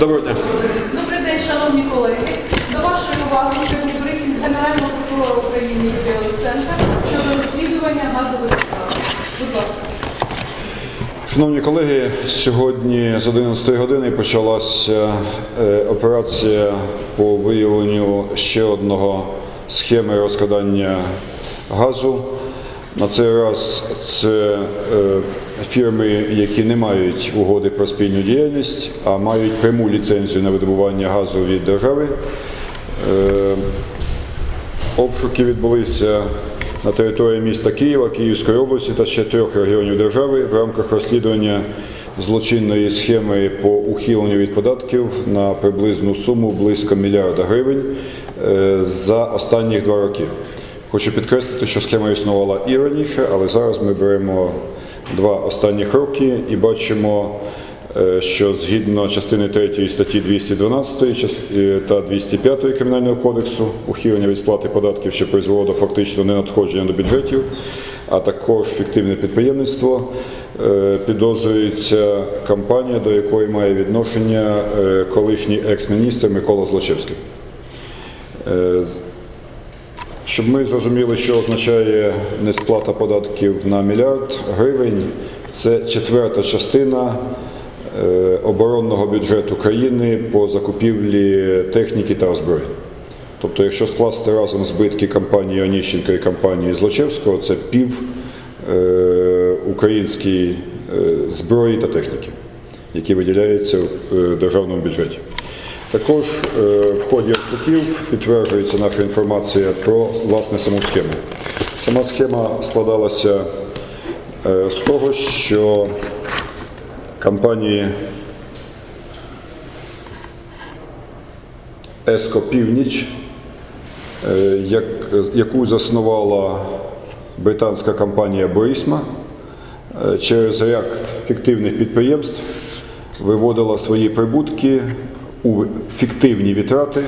Доброго дня. Добрий день, шановні колеги. До вашої уваги сьогодні брифінг Генерального прокурора України Юрія Луценка щодо розслідування газових справ. Будь ласка. Шановні колеги, сьогодні з 11 години почалася е, операція по виявленню ще одного схеми розкрадання газу. На цей раз це е, фірми, які не мають угоди про спільну діяльність, а мають пряму ліцензію на видобування газу від держави. Е, Обшуки відбулися на території міста Києва, Київської області та ще трьох регіонів держави в рамках розслідування злочинної схеми по ухиленню від податків на приблизну суму близько мільярда гривень е, за останні два роки. Хочу підкреслити, що схема існувала і раніше, але зараз ми беремо два останніх роки і бачимо Е, що згідно частини 3 статті 212 е, та 205 Кримінального кодексу ухилення від сплати податків, що призвело до фактично ненадходження до бюджетів, а також фіктивне підприємництво, е, підозрюється компанія, до якої має відношення колишній екс-міністр Микола Злочевський. Щоб ми зрозуміли, що означає несплата податків на мільярд гривень, це четверта частина е, оборонного бюджету країни по закупівлі техніки та озброєнь. Тобто, якщо скласти разом збитки компанії Оніщенка і компанії Злочевського, це пів е, української е, зброї та техніки, які виділяються в державному бюджеті. Також е, в ході обшуків підтверджується наша інформація про власне саму схему. Сама схема складалася е, з того, що компанії Еско Північ, е, як, яку заснувала британська компанія Борисма, через ряд фіктивних підприємств виводила свої прибутки у фіктивні витрати,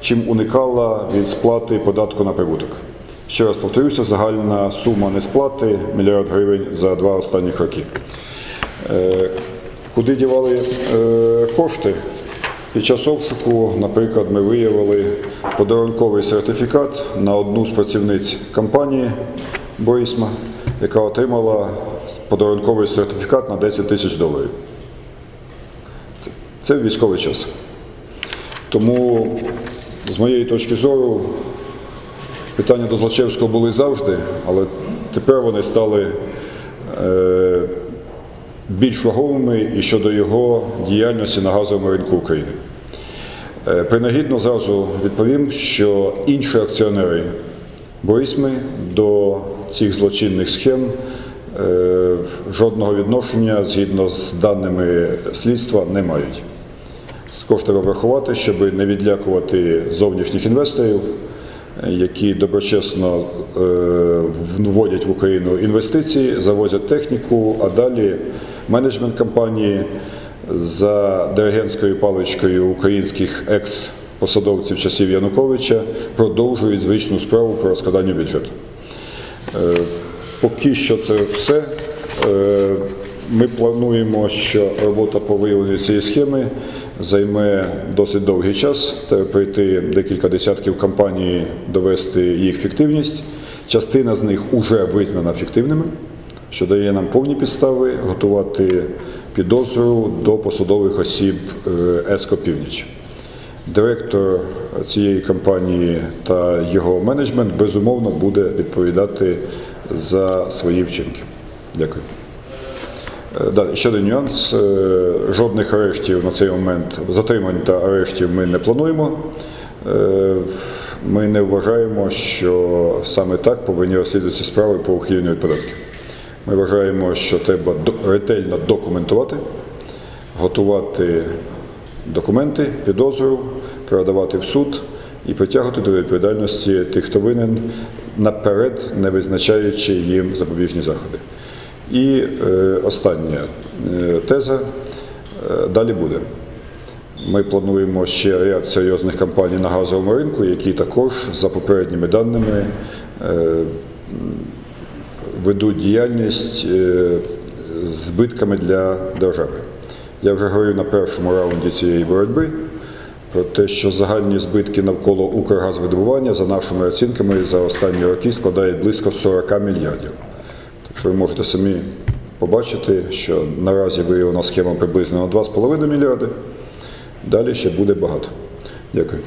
чим уникала від сплати податку на прибуток. Ще раз повторюся, загальна сума несплати мільярд гривень за два останніх роки. Е, Куди дівали е, кошти? Під час обшуку, наприклад, ми виявили подарунковий сертифікат на одну з працівниць компанії Борисма, яка отримала подарунковий сертифікат на 10 тисяч доларів. Це військовий час. Тому, з моєї точки зору, питання до Злочевського були завжди, але тепер вони стали е, більш ваговими і щодо його діяльності на газовому ринку України. Е, Принагідно зразу відповім, що інші акціонери Борисми до цих злочинних схем е, жодного відношення згідно з даними слідства не мають. Також треба врахувати, щоб не відлякувати зовнішніх інвесторів, які доброчесно е, вводять в Україну інвестиції, завозять техніку, а далі менеджмент компанії за диригентською паличкою українських екс-посадовців часів Януковича продовжують звичну справу по розкладанню бюджету. Е, Поки що це все. Е, Ми плануємо, що робота по виявленню цієї схеми займе досить довгий час. Треба пройти декілька десятків компаній, довести їх фіктивність. Частина з них вже визнана фіктивними, що дає нам повні підстави готувати підозру до посадових осіб е, ЕСКО Північ. Директор цієї компанії та його менеджмент безумовно буде відповідати за свої вчинки. Дякую. Ще один нюанс. Е, Жодних арештів на цей момент, затримань та арештів ми не плануємо. Е, Ми не вважаємо, що саме так повинні розслідуватися справи по ухиленню від податків. Ми вважаємо, що треба ретельно документувати, готувати документи, підозру, передавати в суд і притягувати до відповідальності тих, хто винен, наперед не визначаючи їм запобіжні заходи. І е, остання е, теза е, далі буде. Ми плануємо ще ряд серйозних кампаній на газовому ринку, які також, за попередніми даними, ведуть діяльність збитками для держави. Я вже говорив на першому раунді цієї боротьби про те, що загальні збитки навколо Укргазвидобування, за нашими оцінками, за останні роки складають близько 40 мільярдів. Що ви можете самі побачити, що наразі виявлена схема приблизно на 2,5 мільярди. Далі ще буде багато. Дякую.